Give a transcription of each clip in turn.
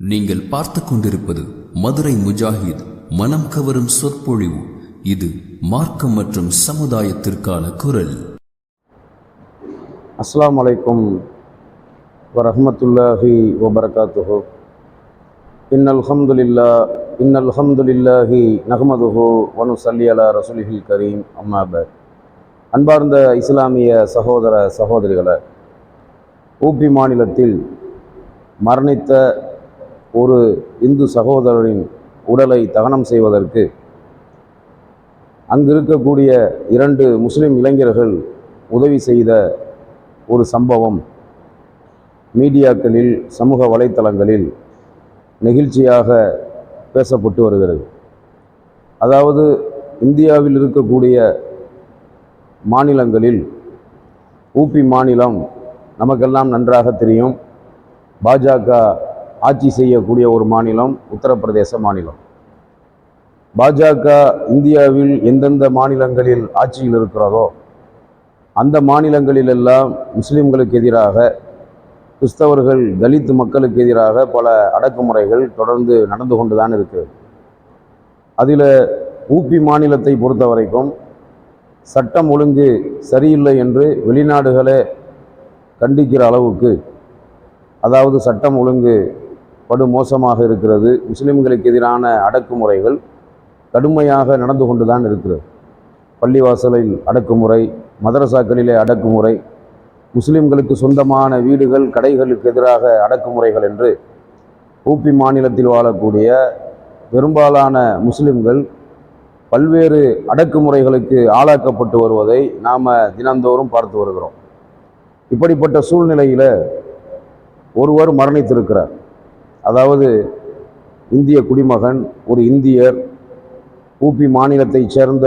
நீங்கள் பார்த்து கொண்டிருப்பது மதுரை முஜாஹித் மனம் கவரும் சொற்பொழிவு. இது மார்க்கம் மற்றும் சமுதாயத்திற்கான குரல். அஸ்ஸலாமு அலைக்கும் வரஹ்மத்துல்லாஹி வபரகாத்துஹு. இன்னல் ஹம்துலில்லா இன்னல் ஹம்துலில்லாஹி நஹ்மதுஹு வனுசல்லி அலா ரசூலிஹில் கரீம். அம்மாபர் அன்பார்ந்த இஸ்லாமிய சகோதர சகோதரிகளை ஊபி மாநிலத்தில் மரணித்த ஒரு இந்து சகோதரரின் உடலை தகனம் செய்வதற்கு அங்கு இருக்கக்கூடிய இரண்டு முஸ்லிம் இளைஞர்கள் உதவி செய்த ஒரு சம்பவம் மீடியாக்களில் சமூக வலைத்தளங்களில் நெகிழ்ச்சியாக பேசப்பட்டு வருகிறது. அதாவது இந்தியாவில் இருக்கக்கூடிய மாநிலங்களில் ஊபி மாநிலம் நமக்கெல்லாம் நன்றாக தெரியும். பாஜக ஆட்சி செய்யக்கூடிய ஒரு மாநிலம் உத்தரப்பிரதேச மாநிலம். பாஜக இந்தியாவில் எந்தெந்த மாநிலங்களில் ஆட்சியில் இருக்கிறதோ அந்த மாநிலங்களிலெல்லாம் முஸ்லிம்களுக்கு எதிராக கிறிஸ்தவர்கள் தலித் மக்களுக்கு எதிராக பல அடக்குமுறைகள் தொடர்ந்து நடந்து கொண்டு தான் இருக்குது அதில் ஊபி மாநிலத்தை பொறுத்த வரைக்கும் சட்டம் ஒழுங்கு சரியில்லை என்று வெளிநாடுகளே கண்டிக்கிற அளவுக்கு அதாவது சட்டம் ஒழுங்கு படு மோசமாக இருக்கிறது. முஸ்லிம்களுக்கு எதிரான அடக்குமுறைகள் கடுமையாக நடந்து கொண்டு தான் இருக்கிறது. பள்ளிவாசலில் அடக்குமுறை மதரசாக்களிலே அடக்குமுறை முஸ்லிம்களுக்கு சொந்தமான வீடுகள் கடைகளுக்கு எதிராக அடக்குமுறைகள் என்று ஊபி மாநிலத்தில் வாழக்கூடிய பெரும்பாலான முஸ்லிம்கள் பல்வேறு அடக்குமுறைகளுக்கு ஆளாக்கப்பட்டு வருவதை நாம் தினந்தோறும் பார்த்து வருகிறோம். இப்படிப்பட்ட சூழ்நிலையில் ஒருவர் மரணித்திருக்கிறார். அதாவது இந்திய குடிமகன் ஒரு இந்தியர் ஊபி மாநிலத்தைச் சேர்ந்த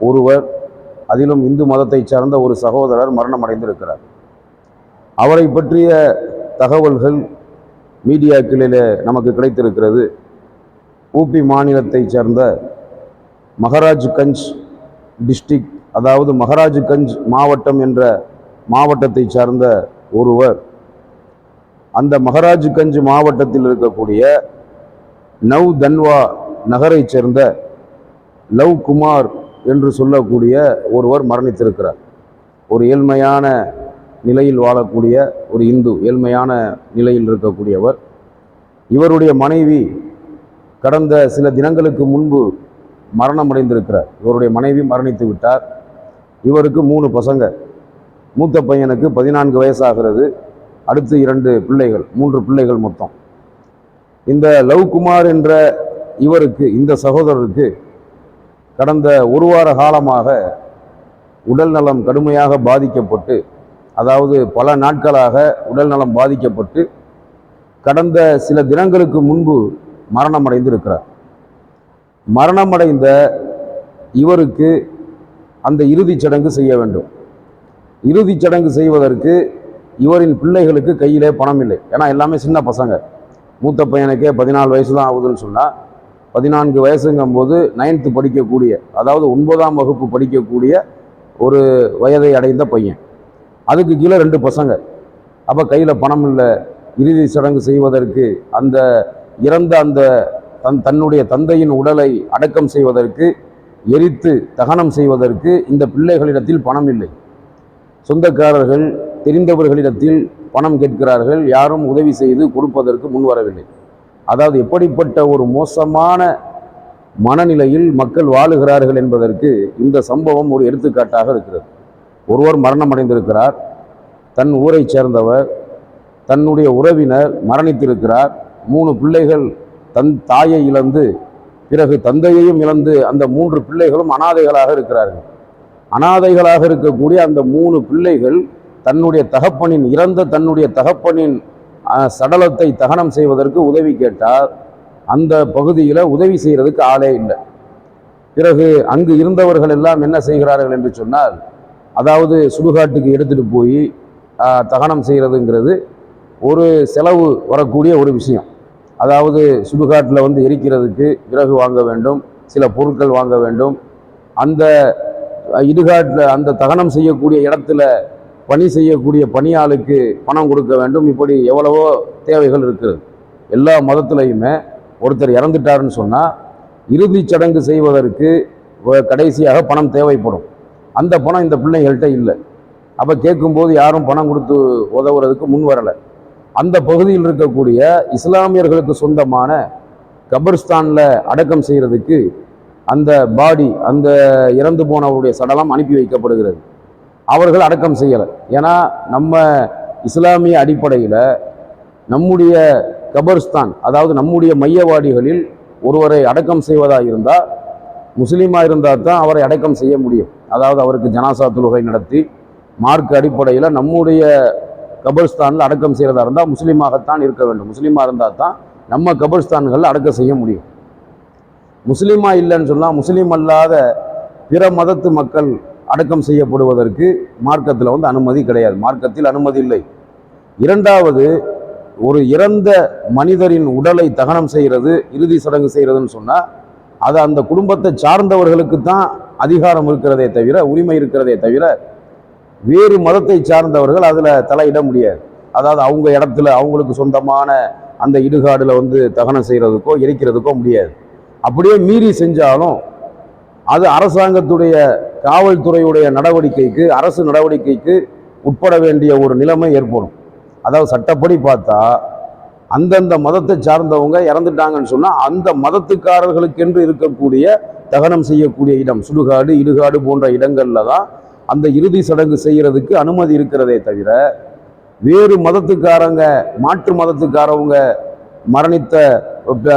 ஒருவர் அதிலும் இந்து மதத்தைச் சார்ந்த ஒரு சகோதரர் மரணமடைந்திருக்கிறார். அவரை பற்றிய தகவல்கள் மீடியாக்களில் நமக்கு கிடைத்திருக்கிறது. ஊபி மாநிலத்தைச் சேர்ந்த மகராஜ்கஞ்ச் டிஸ்ட்ரிக்ட் அதாவது மகராஜ்கஞ்ச் மாவட்டம் என்ற மாவட்டத்தைச் சார்ந்த ஒருவர் அந்த மகராஜ்கஞ்ச் மாவட்டத்தில் இருக்கக்கூடிய நவ் தன்வா நகரைச் சேர்ந்த லவ் குமார் என்று சொல்லக்கூடிய ஒருவர் மரணித்திருக்கிறார். ஒரு ஏழ்மையான நிலையில் வாழக்கூடிய ஒரு இந்து ஏழ்மையான நிலையில் இருக்கக்கூடியவர். இவருடைய மனைவி கடந்த சில தினங்களுக்கு முன்பு மரணம் அடைந்திருக்கிறார் இவருடைய மனைவி மரணித்து விட்டார். இவருக்கு மூணு பசங்க. மூத்த பையனுக்கு பதினான்கு வயசாகிறது அடுத்து இரண்டு பிள்ளைகள் மூன்று பிள்ளைகள் மொத்தம். இந்த லவ்குமார் என்ற இவருக்கு இந்த சகோதரருக்கு கடந்த ஒரு வார காலமாக உடல் நலம் கடுமையாக பாதிக்கப்பட்டு அதாவது பல நாட்களாக உடல் நலம் பாதிக்கப்பட்டு கடந்த சில தினங்களுக்கு முன்பு மரணமடைந்திருக்கிறார். மரணமடைந்த இவருக்கு அந்த இறுதிச் சடங்கு செய்ய வேண்டும். இறுதிச் சடங்கு செய்வதற்கு இவரின் பிள்ளைகளுக்கு கையிலே பணம் இல்லை. ஏன்னா எல்லாமே சின்ன பசங்க. மூத்த பையனுக்கே பதினாலு வயசு தான் ஆகுதுன்னு சொன்னால் பதினான்கு வயசுங்கும்போது நைன்த்து படிக்கக்கூடிய அதாவது ஒன்பதாம் வகுப்பு படிக்கக்கூடிய ஒரு வயதை அடைந்த பையன். அதுக்கு கீழே ரெண்டு பசங்க. அப்போ கையில் பணம் இல்லை. இறுதி சடங்கு செய்வதற்கு அந்த இறந்த அந்த தன் தன்னுடைய தந்தையின் உடலை அடக்கம் செய்வதற்கு எரித்து தகனம் செய்வதற்கு இந்த பிள்ளைகளிடத்தில் பணம் இல்லை. சொந்தக்காரர்கள் தெரிந்தவர்களிடத்தில் பணம் கேட்கிறார்கள் யாரும் உதவி செய்து கொடுப்பதற்கு முன்வரவில்லை அதாவது எப்படிப்பட்ட ஒரு மோசமான மனநிலையில் மக்கள் வாழுகிறார்கள் என்பதற்கு இந்த சம்பவம் ஒரு எடுத்துக்காட்டாக இருக்கிறது. ஒருவர் மரணம் அடைந்திருக்கிறார் தன் ஊரைச் சேர்ந்தவர் தன்னுடைய உறவினர் மரணித்திருக்கிறார் மூணு பிள்ளைகள் தன் தாயை இழந்து பிறகு தந்தையையும் இழந்து அந்த மூன்று பிள்ளைகளும் அனாதைகளாக இருக்கிறார்கள். அனாதைகளாக இருக்கக்கூடிய அந்த மூணு பிள்ளைகள் தன்னுடைய தகப்பனின் இறந்த தன்னுடைய தகப்பனின் சடலத்தை தகனம் செய்வதற்கு உதவி கேட்டால் அந்த பகுதியில் உதவி செய்கிறதுக்கு ஆளே இல்லை. பிறகு அங்கு இருந்தவர்கள் எல்லாம் என்ன செய்கிறார்கள் என்று சொன்னால் அதாவது சுடுகாட்டுக்கு எடுத்துகிட்டு போய் தகனம் செய்கிறதுங்கிறது ஒரு செலவு வரக்கூடிய ஒரு விஷயம். அதாவது சுடுகாட்டில் வந்து எரிக்கிறதுக்கு விறகு வாங்க வேண்டும் சில பொருட்கள் வாங்க வேண்டும். அந்த இடுகாட்டில் அந்த தகனம் செய்யக்கூடிய இடத்துல பணி செய்யக்கூடிய பணியாளுக்கு பணம் கொடுக்க வேண்டும். இப்படி எவ்வளவோ தேவைகள் இருக்குது எல்லா மதத்துலையுமே ஒருத்தர் இறந்துட்டாருன்னு சொன்னால் இறுதிச் சடங்கு செய்வதற்கு வ- கடைசியாக பணம் தேவைப்படும். அந்த பணம் இந்த பிள்ளைங்கள்கிட்ட இல்லை. அப்போ கேட்கும்போது யாரும் பணம் கொடுத்து உதவுறதுக்கு முன் வரலை. அந்த பகுதியில் இருக்கக்கூடிய இஸ்லாமியர்களுக்கு சொந்தமான கபர்ஸ்தானில் அடக்கம் செய்கிறதுக்கு அந்த பாடி அந்த இறந்து போனவருடைய சடலம் அனுப்பி வைக்கப்படுகிறது. அவர்கள் அடக்கம் செய்யலை. ஏன்னா நம்ம இஸ்லாமிய அடிப்படையில் நம்முடைய கபர்ஸ்தான் அதாவது நம்முடைய மையவாடிகளில் ஒருவரை அடக்கம் செய்வதாக இருந்தால் முஸ்லீமாக இருந்தால் தான் அவரை அடக்கம் செய்ய முடியும். அதாவது அவருக்கு ஜனாசா தொழுகை நடத்தி மார்க் அடிப்படையில் நம்முடைய கபர்ஸ்தானில் அடக்கம் செய்கிறதா இருந்தால் முஸ்லீமாகத்தான் இருக்க வேண்டும். முஸ்லீமாக இருந்தால் தான் நம்ம கபர்ஸ்தான்களில் அடக்கம் செய்ய முடியும். முஸ்லீமாக இல்லைன்னு சொன்னால் முஸ்லீம் அல்லாத பிற மதத்து மக்கள் அடக்கம் செய்யப்படுவதற்கு மார்க்கத்தில் வந்து அனுமதி கிடையாது. மார்க்கத்தில் அனுமதி இல்லை. இரண்டாவது ஒரு இறந்த மனிதரின் உடலை தகனம் செய்கிறது இறுதி சடங்கு செய்கிறதுன்னு சொன்னால் அது அந்த குடும்பத்தை சார்ந்தவர்களுக்கு தான் அதிகாரம் இருக்கிறதே தவிர உரிமை இருக்கிறதே தவிர வேறு மதத்தை சார்ந்தவர்கள் அதில் தலையிட முடியாது. அதாவது அவங்க இடத்துல அவங்களுக்கு சொந்தமான அந்த இடுகாடில் வந்து தகனம் செய்கிறதுக்கோ எரிக்கிறதுக்கோ முடியாது. அப்படியே மீறி செஞ்சாலும் அது அரசாங்கத்துடைய காவல்துறையுடைய நடவடிக்கைக்கு அரசு நடவடிக்கைக்கு உட்பட வேண்டிய ஒரு நிலைமை ஏற்படும். அதாவது சட்டப்படி பார்த்தா அந்தந்த மதத்தை சார்ந்தவங்க இறந்துட்டாங்கன்னு சொன்னால் அந்த மதத்துக்காரர்களுக்கென்று இருக்கக்கூடிய தகனம் செய்யக்கூடிய இடம் சுடுகாடு இடுகாடு போன்ற இடங்களில் தான் அந்த இறுதி சடங்கு செய்கிறதுக்கு அனுமதி இருக்கிறதே தவிர வேறு மதத்துக்காரங்க மாற்று மதத்துக்காரவங்க மரணித்த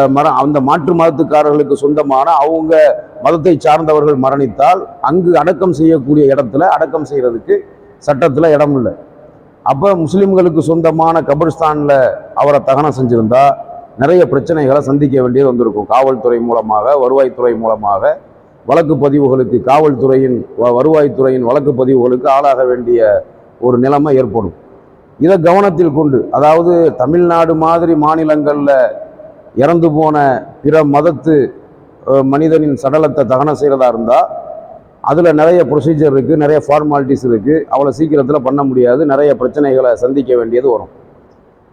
மர அந்த மாற்று மதத்துக்காரர்களுக்கு சொந்தமான அவங்க மதத்தை சார்ந்தவர்கள் மரணித்தால் அங்கு அடக்கம் செய்யக்கூடிய இடத்துல அடக்கம் செய்கிறதுக்கு சட்டத்தில் இடம் இல்லை. அப்போ முஸ்லீம்களுக்கு சொந்தமான கபர்ஸ்தானில் அவரை தகனம் செஞ்சுருந்தா நிறைய பிரச்சனைகளை சந்திக்க வேண்டியது வந்திருக்கும். காவல்துறை மூலமாக வருவாய்த்துறை மூலமாக வழக்கு பதிவுகளுக்கு காவல்துறையின் வ- வருவாய்த்துறையின் வழக்கு பதிவுகளுக்கு ஆளாக வேண்டிய ஒரு நிலைமை ஏற்படும். இதை கவனத்தில் கொண்டு அதாவது தமிழ்நாடு மாதிரி மாநிலங்களில் இறந்து போன பிற மதத்து மனிதனின் சடலத்தை தகனம் செய்கிறதா இருந்தால் அதில் நிறைய ப்ரொசீஜர் இருக்குது நிறைய ஃபார்மாலிட்டிஸ் இருக்குது அவ்வளோ சீக்கிரத்தில் பண்ண முடியாது. நிறைய பிரச்சனைகளை சந்திக்க வேண்டியது வரும்.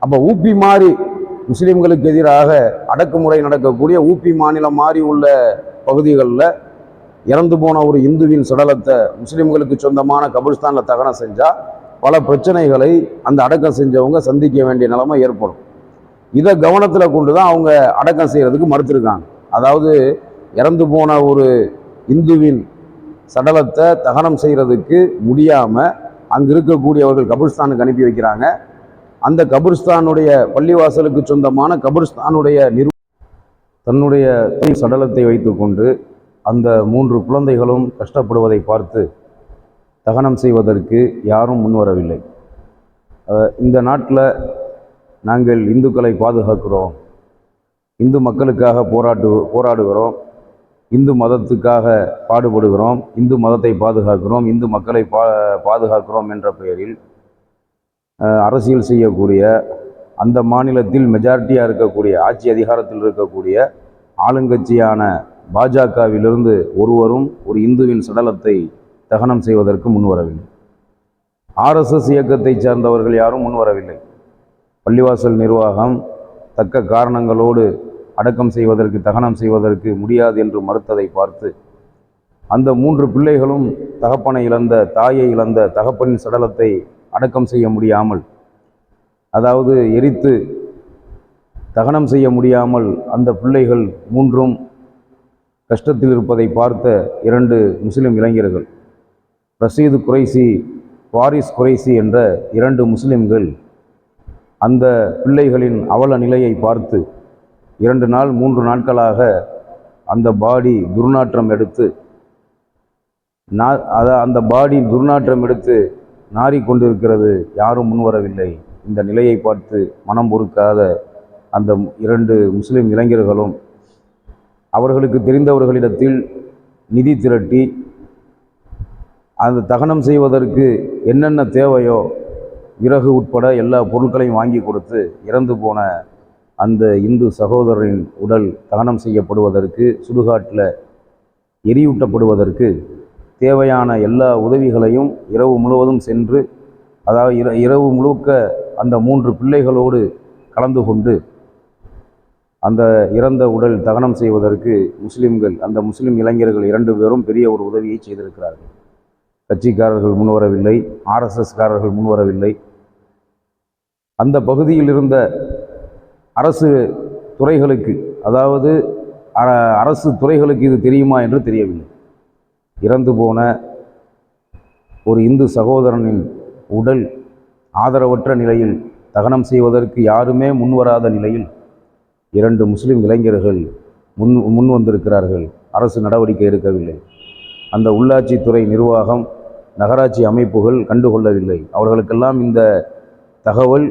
அப்போ ஊப்பி மாதிரி முஸ்லீம்களுக்கு எதிராக அடக்குமுறை நடக்கக்கூடிய ஊப்பி மாநிலம் மாறி உள்ள பகுதிகளில் இறந்து போன ஒரு இந்துவின் சடலத்தை முஸ்லீம்களுக்கு சொந்தமான கபிரிஸ்தானில் தகனம் செஞ்சால் பல பிரச்சனைகளை அந்த அடக்கம் செஞ்சவங்க சந்திக்க வேண்டிய நிலைமை ஏற்படும். இதை கவனத்தில் கொண்டு தான் அவங்க அடக்கம் செய்கிறதுக்கு மறுத்திருக்காங்க. அதாவது இறந்து போன ஒரு இந்துவின் சடலத்தை தகனம் செய்கிறதுக்கு முடியாமல் அங்கே இருக்கக்கூடியவர்கள் கபிர்ஸ்தானுக்கு அனுப்பி வைக்கிறாங்க. அந்த கபிர்ஸ்தானுடைய பள்ளிவாசலுக்கு சொந்தமான கபிர்ஸ்தானுடைய நிறு தன்னுடைய தாய் சடலத்தை வைத்துக்கொண்டு அந்த மூன்று குழந்தைகளும் கஷ்டப்படுவதை பார்த்து தகனம் செய்வதற்கு யாரும் முன்வரவில்லை இந்த நாட்டில் நாங்கள் இந்துக்களை பாதுகாக்கிறோம். இந்து மக்களுக்காக போராட்டு போராடுகிறோம். இந்து மதத்துக்காக பாடுபடுகிறோம். இந்து மதத்தை பாதுகாக்கிறோம். இந்து மக்களை பா பாதுகாக்கிறோம் என்ற பெயரில் அரசியல் செய்யக்கூடிய அந்த மாநிலத்தில் மெஜாரிட்டியாக இருக்கக்கூடிய ஆட்சி அதிகாரத்தில் இருக்கக்கூடிய ஆளுங்கட்சியான பாஜகவிலிருந்து ஒருவரும் ஒரு இந்துவின் சடலத்தை தகனம் செய்வதற்கு முன்வரவில்லை ஆர்எஸ்எஸ் இயக்கத்தை சார்ந்தவர்கள் யாரும் முன்வரவில்லை பள்ளிவாசல் நிர்வாகம் தக்க காரணங்களோடு அடக்கம் செய்வதற்கு தகனம் செய்வதற்கு முடியாது என்று மறுத்ததை பார்த்து அந்த மூன்று பிள்ளைகளும் தகப்பனை இழந்த தாயை இழந்த தகப்பனின் சடலத்தை அடக்கம் செய்ய முடியாமல் அதாவது எரித்து தகனம் செய்ய முடியாமல் அந்த பிள்ளைகள் மூன்றும் கஷ்டத்தில் இருப்பதை பார்த்த இரண்டு முஸ்லிம் இளைஞர்கள் ரஷீது குறைசி வாரிஸ் குறைசி என்ற இரண்டு முஸ்லிம்கள் அந்த பிள்ளைகளின் அவல நிலையை பார்த்து இரண்டு நாள் மூன்று நாட்களாக அந்த பாடி துர்நாற்றம் எடுத்து நா அத அந்த பாடி துர்நாற்றம் எடுத்து நாறிக்கொண்டிருக்கிறது யாரும் முன்வரவில்லை. இந்த நிலையை பார்த்து மனம் பொறுக்காத அந்த இரண்டு முஸ்லிம் இளைஞர்களும் அவர்களுக்கு தெரிந்தவர்களிடத்தில் நிதி திரட்டி அந்த தகனம் செய்வதற்கு என்னென்ன தேவையோ இறகு உட்பட எல்லா பொருட்களையும் வாங்கி கொடுத்து இறந்து போன அந்த இந்து சகோதரரின் உடல் தகனம் செய்யப்படுவதற்கு சுடுகாட்டில் எரியூட்டப்படுவதற்கு தேவையான எல்லா உதவிகளையும் இரவு முழுவதும் சென்று அதாவது இர இரவு முழுக்க அந்த மூன்று பிள்ளைகளோடு கலந்து கொண்டு அந்த இறந்த உடல் தகனம் செய்வதற்கு முஸ்லிம்கள் அந்த முஸ்லிம் இளைஞர்கள் இரண்டு பேரும் பெரிய ஒரு உதவியை செய்திருக்கிறார்கள். கட்சிக்காரர்கள் முன்வரவில்லை ஆர்எஸ்எஸ்காரர்கள் முன்வரவில்லை. அந்த பகுதியில் இருந்த அரசு துறைகளுக்கு அதாவது அ- அரசு துறைகளுக்கு இது தெரியுமா என்று தெரியவில்லை. இறந்து போன ஒரு இந்து சகோதரனின் உடல் ஆதரவற்ற நிலையில் தகனம் செய்வதற்கு யாருமே முன்வராத நிலையில் இரண்டு முஸ்லிம் இளைஞர்கள் முன் முன் வந்திருக்கிறார்கள் அரசு நடவடிக்கை எடுக்கவில்லை. அந்த உள்ளாட்சித்துறை நிர்வாகம் நகராட்சி அமைப்புகள் கண்டுகொள்ளவில்லை. அவர்களுக்கெல்லாம் இந்த தகவல்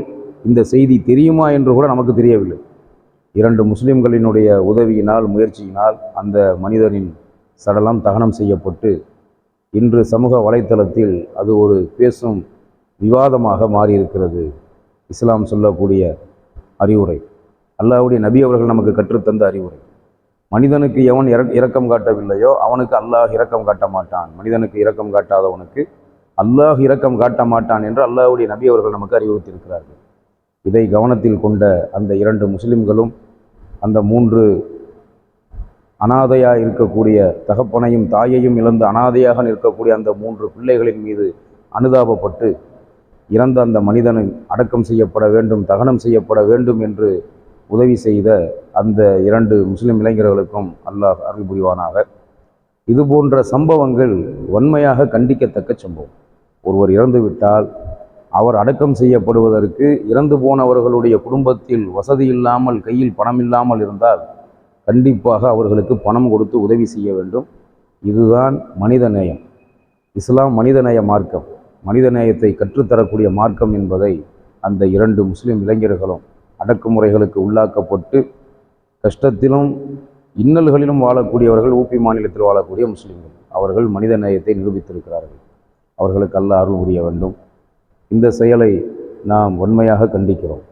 இந்த செய்தி தெரியுமா என்று கூட நமக்கு தெரியவில்லை. இரண்டு முஸ்லிம்களினுடைய உதவியினால் முயற்சியினால் அந்த மனிதனின் சடலம் தகனம் செய்யப்பட்டு இன்று சமூக வலைத்தளத்தில் அது ஒரு பேசும் விவாதமாக மாறியிருக்கிறது. இஸ்லாம் சொல்லக்கூடிய அறிவுரை. அல்லாவுடைய நபி அவர்கள் நமக்கு கற்றுத்தந்த அறிவுரை. மனிதனுக்கு எவன் இறக் இரக்கம் காட்டவில்லையோ அவனுக்கு அல்லாஹ் இரக்கம் காட்ட மாட்டான். மனிதனுக்கு இரக்கம் காட்டாதவனுக்கு அல்லாஹ் இரக்கம் காட்ட மாட்டான் என்று அல்லாஹுடைய நபி அவர்கள் நமக்கு அறிவுறுத்தியிருக்கிறார்கள். இதை கவனத்தில் கொண்ட அந்த இரண்டு முஸ்லிம்களும் அந்த மூன்று அனாதையாக இருக்கக்கூடிய தகப்பனையும் தாயையும் இழந்து அனாதையாக நிற்கக்கூடிய அந்த மூன்று பிள்ளைகளின் மீது அனுதாபப்பட்டு இறந்த அந்த மனிதனை அடக்கம் செய்யப்பட வேண்டும் தகனம் செய்யப்பட வேண்டும் என்று உதவி செய்த அந்த இரண்டு முஸ்லிம் இளைஞர்களுக்கும் அல்லாஹ் அருள் புரிவானாக. இது போன்ற சம்பவங்கள் வன்மையாக கண்டிக்கத்தக்க சம்பவம். ஒருவர் இறந்துவிட்டால் அவர் அடக்கம் செய்யப்படுவதற்கு இறந்து போனவர்களுடைய குடும்பத்தில் வசதி இல்லாமல் கையில் பணம் இல்லாமல் இருந்தால் கண்டிப்பாக அவர்களுக்கு பணம் கொடுத்து உதவி செய்ய வேண்டும். இதுதான் மனிதநேயம் இஸ்லாம் மனிதநேய மார்க்கம். மனிதநேயத்தை கற்றுத்தரக்கூடிய மார்க்கம் என்பதை அந்த இரண்டு முஸ்லிம் இளைஞர்களும் அடக்குமுறைகளுக்கு உள்ளாக்கப்பட்டு கஷ்டத்திலும் இன்னல்களிலும் வாழக்கூடியவர்கள் ஊபி மாநிலத்தில் வாழக்கூடிய முஸ்லிம்கள். அவர்கள் மனித நேயத்தை நிரூபித்திருக்கிறார்கள். அவர்களுக்கு அல்ல அருள் புரிய வேண்டும். இந்த செயலை நாம் வன்மையாக கண்டிக்கிறோம்.